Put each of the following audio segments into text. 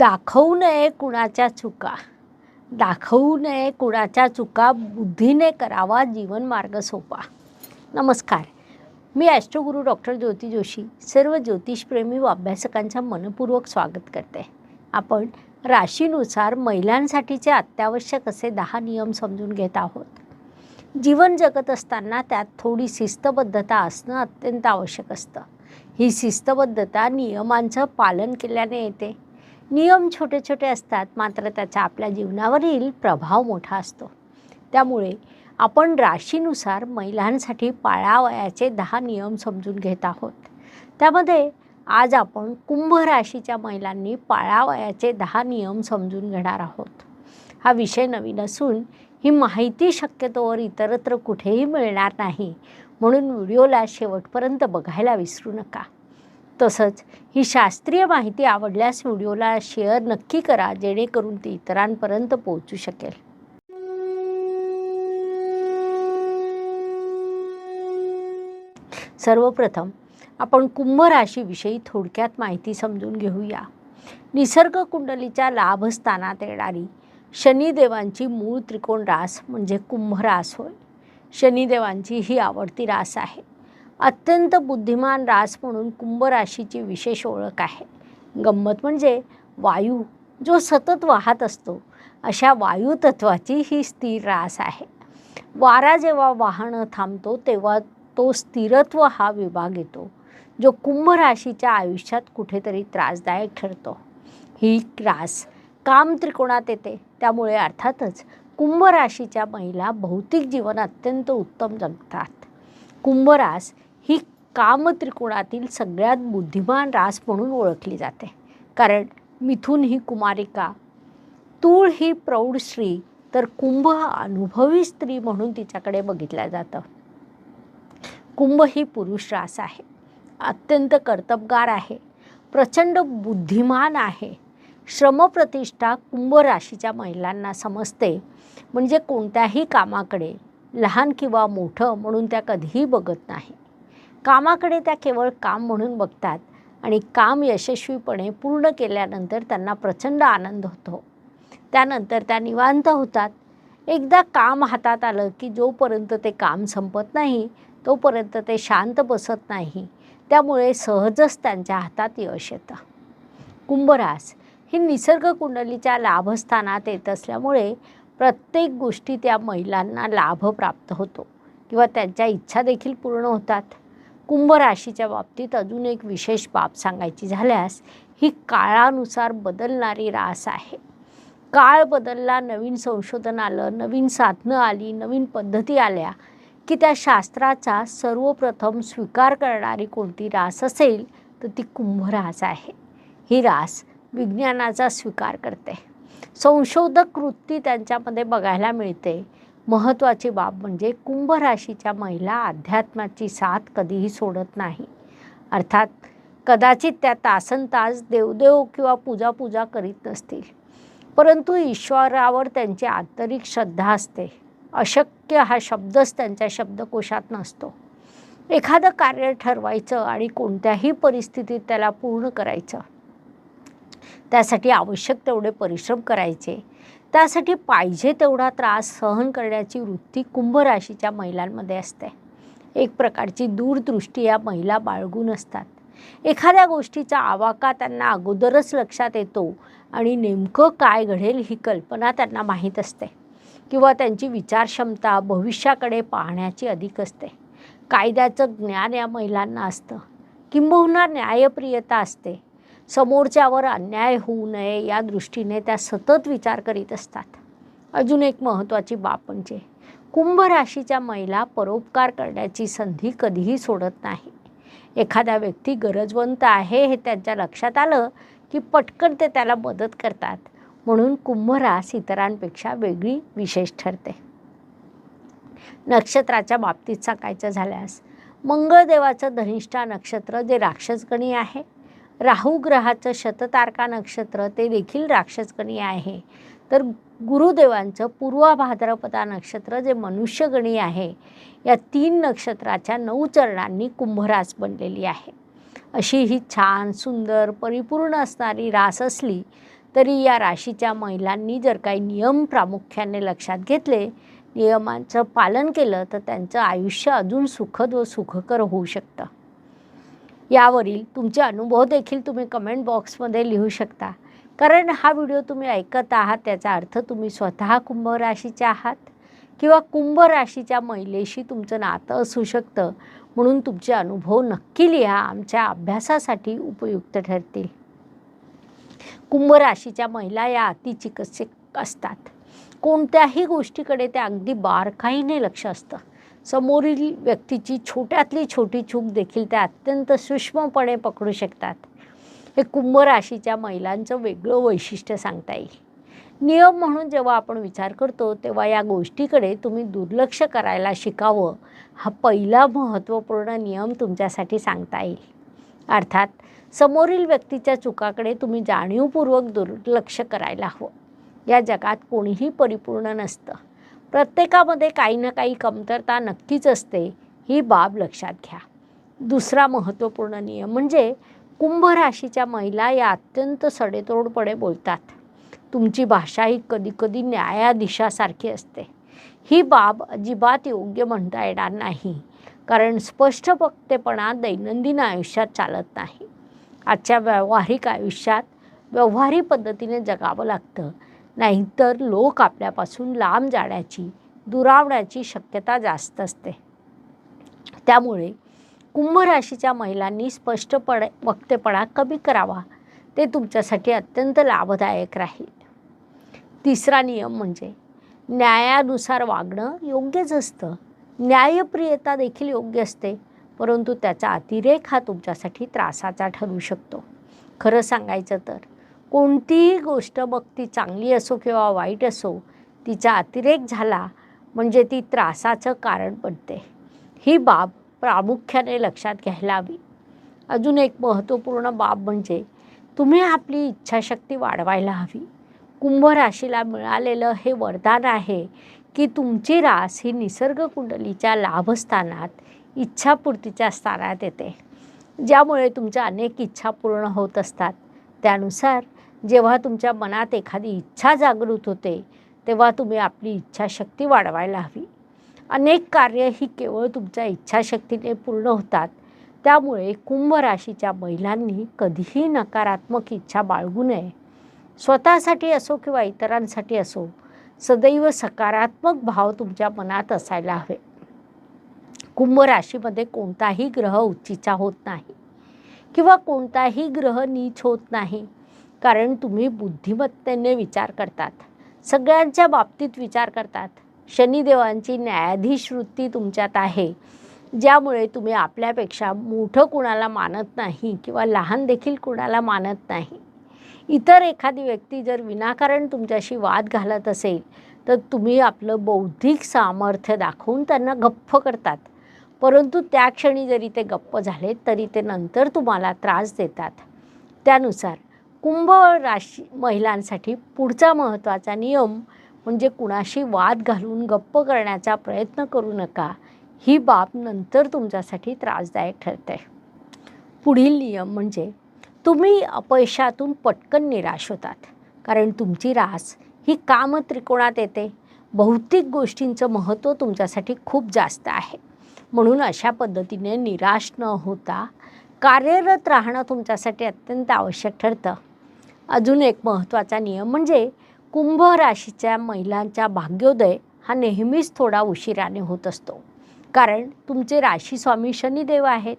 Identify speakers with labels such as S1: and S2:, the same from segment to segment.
S1: दाखवू नये कुणाच्या चुका. दाखवू नये कुणाच्या चुका. बुद्धीने करावा जीवन मार्ग सोपा. नमस्कार. मी ॲस्ट्रोगुरू डॉक्टर ज्योती जोशी सर्व ज्योतिषप्रेमी व अभ्यासकांचं मनपूर्वक स्वागत करते. आपण राशीनुसार महिलांसाठीचे अत्यावश्यक असे दहा नियम समजून घेत आहोत. जीवन जगत असताना त्यात थोडी शिस्तबद्धता असणं अत्यंत आवश्यक असतं. ही शिस्तबद्धता नियमांचं पालन केल्याने येते. नियम छोटे छोटे असतात मात्र त्याचा आपल्या जीवनावरील प्रभाव मोठा असतो. त्यामुळे आपण राशीनुसार महिलांसाठी पाळावयाचे दहा नियम समजून घेत आहोत. त्यामध्ये आज आपण कुंभ राशीच्या महिलांनी पाळावयाचे दहा नियम समजून घेणार आहोत. हा विषय नवीन असून ही माहिती शक्यतोवर इतरत्र कुठेही मिळणार नाही म्हणून व्हिडिओला शेवटपर्यंत बघायला विसरू नका. तसंच ही शास्त्रीय माहिती आवडल्यास व्हिडिओला शेअर नक्की करा जेणेकरून ती इतरांपर्यंत पोहोचू शकेल. सर्वप्रथम आपण कुंभ राशीविषयी थोडक्यात माहिती समजून घेऊया. निसर्ग कुंडलीच्या लाभस्थानात येणारी शनिदेवांची मूळ त्रिकोण रास म्हणजे कुंभ रास होय. शनिदेवांची ही आवडती रास आहे. अत्यंत बुद्धिमान रास म्हणून कुंभ राशीची विशेष ओळख आहे. गंमत म्हणजे वायू जो सतत वाहत असतो अशा वायुतत्वाची ही स्थिर रास आहे. वारा जेव्हा वाहनं थांबतो तेव्हा तो स्थिरत्व हा विभाग येतो जो कुंभ राशीच्या आयुष्यात कुठेतरी त्रासदायक ठरतो. ही रास काम त्रिकोणात येते त्यामुळे अर्थातच कुंभ राशीच्या महिला भौतिक जीवन अत्यंत उत्तम जगतात. कुंभरास कामत्रिकोणातील काम त्रिकोणातील सगळ्यात बुद्धिमान रास म्हणून ओळखली जाते. कारण मिथून ही कुमारिका तूळ ही प्रौढ स्त्री तर कुंभ हा अनुभवी स्त्री म्हणून तिच्याकडे बघितलं जातं. कुंभ ही पुरुष रास आहे. अत्यंत कर्तबगार आहे. प्रचंड बुद्धिमान आहे. श्रमप्रतिष्ठा कुंभ राशीच्या महिलांना समजते. म्हणजे कोणत्याही कामाकडे लहान किंवा मोठं म्हणून त्या कधीही बघत नाही. कामाकडे त्या केवळ काम म्हणून बघतात आणि काम यशस्वीपणे पूर्ण केल्यानंतर त्यांना प्रचंड आनंद होतो. त्यानंतर त्या निवांत होतात. एकदा काम हातात आलं की जोपर्यंत ते काम संपत नाही तोपर्यंत ते शांत बसत नाही. त्यामुळे सहजच त्यांच्या हातात यश येतं. कुंभरास ही निसर्ग कुंडलीच्या लाभस्थानात येत असल्यामुळे प्रत्येक गोष्टी त्या महिलांना लाभ प्राप्त होतो किंवा त्यांच्या इच्छा देखील पूर्ण होतात. कुंभ राशीच्या बाबतीत अजून एक विशेष बाब सांगायची झाल्यास ही काळानुसार बदलणारी रास आहे. काळ बदलला नवीन संशोधन आलं नवीन साधनं आली नवीन पद्धती आल्या की त्या शास्त्राचा सर्वप्रथम स्वीकार करणारी कोणती रास असेल तर ती कुंभ रास आहे. ही रास विज्ञानाचा स्वीकार करते. संशोधक वृत्ती त्यांच्यामध्ये बघायला मिळते. महत्त्वाची बाब म्हणजे कुंभ राशीच्या महिला अध्यात्माची साथ कधीही सोडत नाही. अर्थात कदाचित त्या तासन तास देवदेव किंवा पूजा पूजा करीत नसतील. परंतु ईश्वरावर त्यांची आंतरिक श्रद्धा असते. अशक्य हा शब्दच त्यांच्या शब्दकोशात नसतो. एखादं कार्य ठरवायचं आणि कोणत्याही परिस्थितीत त्याला पूर्ण करायचं. त्यासाठी आवश्यक तेवढे परिश्रम करायचे. त्यासाठी पाहिजे तेवढा त्रास सहन करण्याची वृत्ती कुंभ राशीच्या महिलांमध्ये असते. एक प्रकारची दूरदृष्टी या महिला बाळगून असतात. एखाद्या गोष्टीचा आवाका त्यांना अगोदरच लक्षात येतो आणि नेमकं काय घडेल ही कल्पना त्यांना माहीत असते किंवा त्यांची विचारक्षमता भविष्याकडे पाहण्याची अधिक असते. कायद्याचं ज्ञान या महिलांना असतं. किंबहुना न्यायप्रियता असते. समोरच्यावर अन्याय होऊ नये या दृष्टीने त्या सतत विचार करीत असतात. अजून एक महत्त्वाची बाब म्हणजे कुंभ राशीच्या महिला परोपकार करण्याची संधी कधीही सोडत नाही. एखादा व्यक्ती गरजवंत आहे हे त्यांच्या लक्षात आलं की पटकन ते त्याला मदत करतात. म्हणून कुंभरास इतरांपेक्षा वेगळी विशेष ठरते. नक्षत्राच्या बाबतीत सांगायचं झाल्यास मंगळदेवाचं धनिष्ठा नक्षत्र जे राक्षसगणी आहे राहू ग्रहाचं शततारका नक्षत्र ते देखील राक्षसगणी आहे. तर गुरुदेवांचं पूर्वा भाद्रपदा नक्षत्र जे मनुष्यगणी आहे या तीन नक्षत्राच्या नऊ चरणांनी कुंभरास बनलेली आहे. अशी ही छान सुंदर परिपूर्ण असणारी रास असली तरी या राशीच्या महिलांनी जर काही नियम प्रामुख्याने लक्षात घेतले नियमांचं पालन केलं तर त्यांचं आयुष्य अजून सुखद व सुखकर होऊ शकतं. यावरील तुमचे अनुभव देखील तुम्ही कमेंट बॉक्समध्ये लिहू शकता. कारण हा व्हिडिओ तुम्ही ऐकत आहात त्याचा अर्थ तुम्ही स्वतः कुंभ राशीचे आहात किंवा कुंभ राशीच्या महिलेशी तुमचं नातं असू शकतं म्हणून तुमचे अनुभव नक्की लिहा आमच्या अभ्यासासाठी उपयुक्त ठरतील. कुंभ राशीच्या महिला या अतिचिकित्सक असतात. कोणत्याही गोष्टीकडे त्या अगदी बारकाईने लक्ष असतं. समोरील व्यक्तीची छोट्यातली छोटी चूक देखील त्या अत्यंत सूक्ष्मपणे पकडू शकतात. हे कुंभ राशीच्या महिलांचं वेगळं वैशिष्ट्य सांगता येईल. नियम म्हणून जेव्हा आपण विचार करतो तेव्हा या गोष्टीकडे तुम्ही दुर्लक्ष करायला शिकावं हा पहिला महत्त्वपूर्ण नियम तुमच्यासाठी सांगता येईल. अर्थात समोरील व्यक्तीच्या चुकाकडे तुम्ही जाणीवपूर्वक दुर्लक्ष करायला हवं. या जगात कोणीही परिपूर्ण नसतं. प्रत्येकामध्ये काही ना काही कमतरता नक्कीच असते ही बाब लक्षात घ्या. दुसरा महत्त्वपूर्ण नियम म्हणजे कुंभ राशीच्या महिला या अत्यंत सडेतोडपणे बोलतात. तुमची भाषा ही कधीकधी न्यायाधीशासारखी असते. ही बाब अजिबात योग्य म्हणता येणार नाही कारण स्पष्टपक्तेपणा दैनंदिन आयुष्यात चालत नाही. आजच्या व्यावहारिक आयुष्यात व्यवहारी पद्धतीने जगावं लागतं नाहीतर लोक आपल्यापासून लांब जाण्याची दुरावण्याची शक्यता जास्त असते. त्यामुळे कुंभ राशीच्या महिलांनी स्पष्टपणे वक्तेपणा कमी करावा. ते तुमच्यासाठी अत्यंत लाभदायक राहील. तिसरा नियम म्हणजे न्यायानुसार वागणं योग्यच असतं. न्यायप्रियता देखील योग्य असते परंतु त्याचा अतिरेक हा तुमच्यासाठी त्रासाचा ठरू शकतो. खरं सांगायचं तर कोणतीही गोष्ट मग ती चांगली असो किंवा वाईट असो तिचा अतिरेक झाला म्हणजे ती त्रासाचं कारण बनते. ही बाब प्रामुख्याने लक्षात घ्यायला हवी. अजून एक महत्त्वपूर्ण बाब म्हणजे तुम्ही आपली इच्छाशक्ती वाढवायला हवी. कुंभ राशीला मिळालेलं हे वरदान आहे की तुमची रास ही निसर्ग कुंडलीच्या लाभस्थानात इच्छापूर्तीच्या स्थानात येते. ज्यामुळे तुमच्या अनेक इच्छा पूर्ण होत असतात. त्यानुसार जेव्हा तुमच्या मनात एखादी इच्छा जागृत होते तेव्हा तुम्ही आपली इच्छाशक्ती वाढवायला हवी. अनेक कार्य ही केवळ तुमच्या इच्छाशक्तीने पूर्ण होतात. त्यामुळे कुंभ राशीच्या महिलांनी कधीही नकारात्मक इच्छा बाळगू नये. स्वतःसाठी असो किंवा इतरांसाठी असो सदैव सकारात्मक भाव तुमच्या मनात असायला हवे. कुंभ राशीमध्ये कोणताही ग्रह उच्चीचा होत नाही किंवा कोणताही ग्रह नीच होत नाही. कारण तुम्ही बुद्धिमत्तेने विचार करतात. सगळ्यांच्या बाबतीत विचार करतात. शनिदेवांची न्यायाधीश वृत्ती तुमच्यात आहे. ज्यामुळे तुम्ही आपल्यापेक्षा मोठं कुणाला मानत नाही किंवा लहान देखील कुणाला मानत नाही. इतर एखादी व्यक्ती जर विनाकारण तुमच्याशी वाद घालत असेल तर तुम्ही आपलं बौद्धिक सामर्थ्य दाखवून त्यांना गप्प करतात. परंतु त्या क्षणी जरी ते गप्प झाले तरी ते नंतर तुम्हाला त्रास देतात. त्यानुसार कुंभ राशी महिलांसाठी पुढचा महत्त्वाचा नियम म्हणजे कुणाशी वाद घालून गप्प करण्याचा प्रयत्न करू नका. ही बाब नंतर तुमच्यासाठी त्रासदायक ठरते. पुढील नियम म्हणजे तुम्ही अपयशातून पटकन निराश होतात. कारण तुमची रास ही काम त्रिकोणात येते. भौतिक गोष्टींचं महत्त्व तुमच्यासाठी खूप जास्त आहे. म्हणून अशा पद्धतीने निराश न होता कार्यरत राहणं तुमच्यासाठी अत्यंत आवश्यक ठरतं. अजून एक महत्त्वाचा नियम म्हणजे कुंभ राशीच्या महिलांचा भाग्योदय हा नेहमीच थोडा उशिराने होत असतो. कारण तुमचे राशीस्वामी शनिदेव आहेत.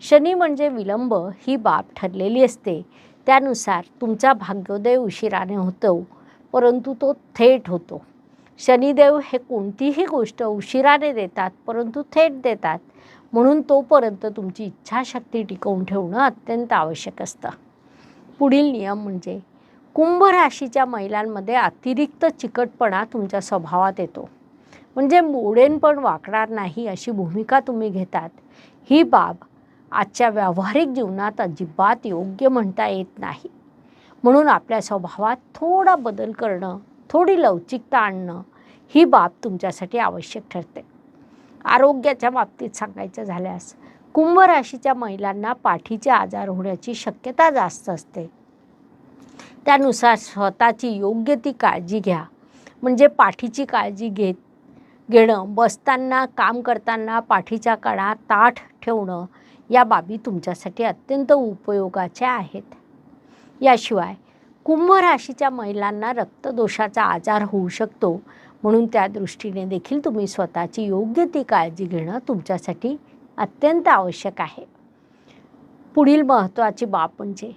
S1: शनी म्हणजे विलंब ही बाब ठरलेली असते. त्यानुसार तुमचा भाग्योदय उशिराने होतो परंतु तो थेट होतो. शनिदेव हे कोणतीही गोष्ट उशिराने देतात परंतु थेट देतात. म्हणून तोपर्यंत तुमची इच्छाशक्ती टिकवून ठेवणं अत्यंत आवश्यक असतं. पुढील नियम म्हणजे कुंभ राशीच्या महिलांमध्ये अतिरिक्त चिकटपणा तुमच्या स्वभावात येतो. म्हणजे मोडेन पण वाकणार नाही अशी भूमिका तुम्ही घेतात. ही बाब आजच्या व्यावहारिक जीवनात अजिबात योग्य म्हणता येत नाही. म्हणून आपल्या स्वभावात थोडा बदल करणं थोडी लवचिकता आणणं ही बाब तुमच्यासाठी आवश्यक ठरते. आरोग्याच्या बाबतीत सांगायचं झाल्यास कुंभ राशीच्या महिलांना पाठीचे आजार होण्याची शक्यता जास्त असते. त्यानुसार स्वतःची योग्य ती काळजी घ्या. म्हणजे पाठीची काळजी घेत घेणं बसताना काम करताना पाठीच्या कणा ताठ ठेवणं या बाबी तुमच्यासाठी अत्यंत उपयोगाच्या आहेत. याशिवाय कुंभ राशीच्या महिलांना रक्तदोषाचा आजार होऊ शकतो. म्हणून त्या दृष्टीने देखील तुम्ही स्वतःची योग्य ती काळजी घेणं तुमच्यासाठी अत्यंत आवश्यक आहे. पुढील महत्त्वाची बाब म्हणजे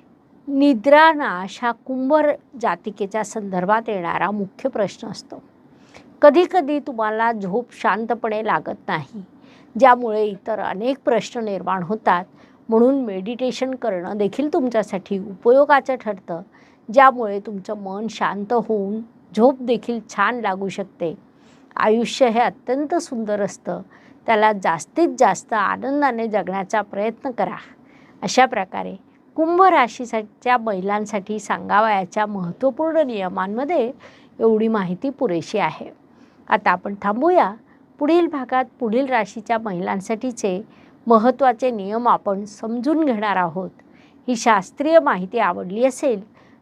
S1: निद्रानाश हा कुंभर जातिकेच्या संदर्भात येणारा मुख्य प्रश्न असतो. कधीकधी तुम्हाला झोप शांतपणे लागत नाही ज्यामुळे इतर अनेक प्रश्न निर्माण होतात. म्हणून मेडिटेशन करणं देखील तुमच्यासाठी उपयोगाचं ठरतं ज्यामुळे तुमचं मन शांत होऊन झोप देखील छान लागू शकते. आयुष्य हे अत्यंत सुंदर असतं. त्याला जास्तीत जास्त आनंदाने जगण्याचा प्रयत्न करा. अशा प्रकारे कुंभ राशीच्या महिलांसाठी सांगावयाच्या महत्त्वपूर्ण नियमांमध्ये एवढी माहिती पुरेशी आहे. आता आपण थांबूया. पुढील भागात पुढील राशीच्या महिलांसाठीचे महत्त्वाचे नियम आपण समजून घेणार आहोत. ही शास्त्रीय माहिती आवडली असेल